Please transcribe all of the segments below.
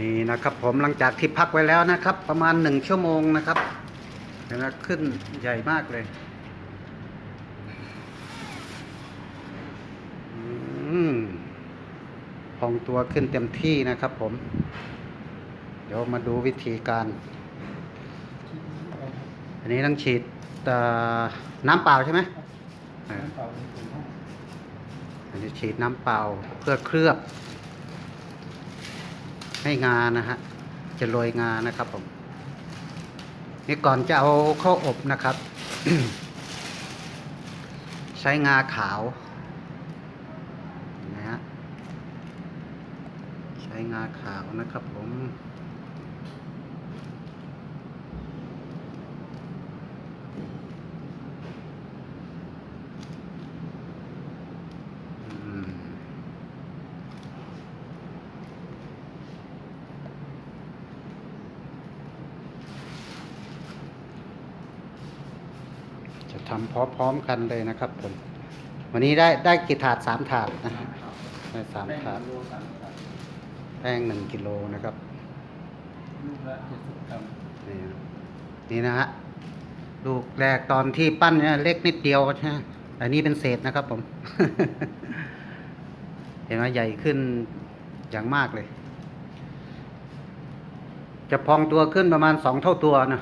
นี่นะครับผมหลังจากที่พักไว้แล้วนะครับ ประมาณหนึ่งชั่วโมงนะครับเห็นไหมขึ้นใหญ่มากเลยอืมพองตัวขึ้นเต็มที่นะครับผม เดี๋ยวมาดูวิธีการ อันนี้ต้องฉีดเอ่อน้ำเปล่าใช่ไหมเอออันนี้ฉีดน้ำเปล่าเพื่อเคลือบ ให้งานะฮะจะโรยงานะครับผมนี่ก่อนจะเอาเข้าอบนะครับ ใช้งาขาวนะฮะใช้งาขาวนะครับผม ทำพร้อมๆกันเลยนะครับผม วันนี้ได้ได้กี่ถาดสามถาดนะได้สามถาดโลสามถาดแป้งหนึ่งกิโลนะครับลูกละเจ็ดสิบกรัมนี่นะนี่นะฮะลูกแรกตอนที่ปั้นเนี่ยเล็กนิดเดียวใช่ไหมอันนี้เป็นเศษนะครับผม เห็นไหมใหญ่ขึ้นอย่างมากเลย จะพองตัวขึ้นประมาณสองเท่าตัวนะ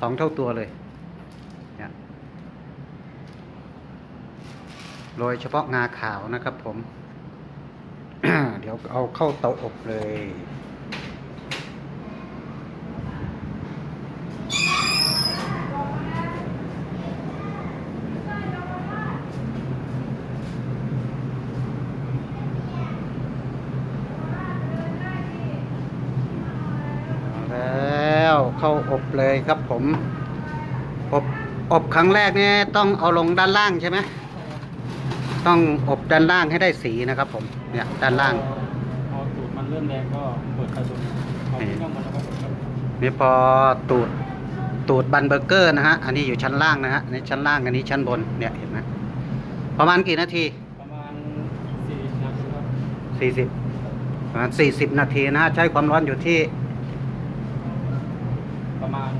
สองเท่าตัวเลยเนี่ย โดยเฉพาะงาขาวนะครับผม เดี๋ยวเอาเข้าเตาอบเลยเอาแล้วเข้าอบเลยครับผม อบ อบครั้งแรกเนี่ยต้องเอาลงด้านล่างใช่ไหม ต้องอบด้านล่างให้ได้สีนะครับ ผมเนี่ยด้านล่างพอตูดมันเริ่มแดงก็เปิดไฟบนเอาเครื่องมันแล้วก็กดครับนี่พอตูดตูดบันเบอร์เกอร์นะฮะอันนี้อยู่ชั้นล่างนะฮะในชั้นล่างอันนี้ชั้นบนเนี่ยเห็นไหมประมาณกี่นาทีประมาณสี่นาทีครับสี่สิบประมาณสี่สิบนาทีนะฮะใช้ความร้อนอยู่ที่ ประมาณ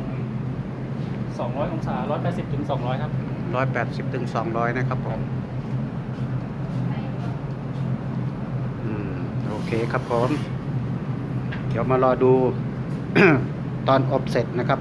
สองร้อยองศาร้อยแปดสิบถึงสองร้อยครับร้อยแปดสิบถึงสองร้อยนะครับผม อืม โอ เคครับผม เดี๋ยวมารอดู ตอนอบเสร็จนะครับ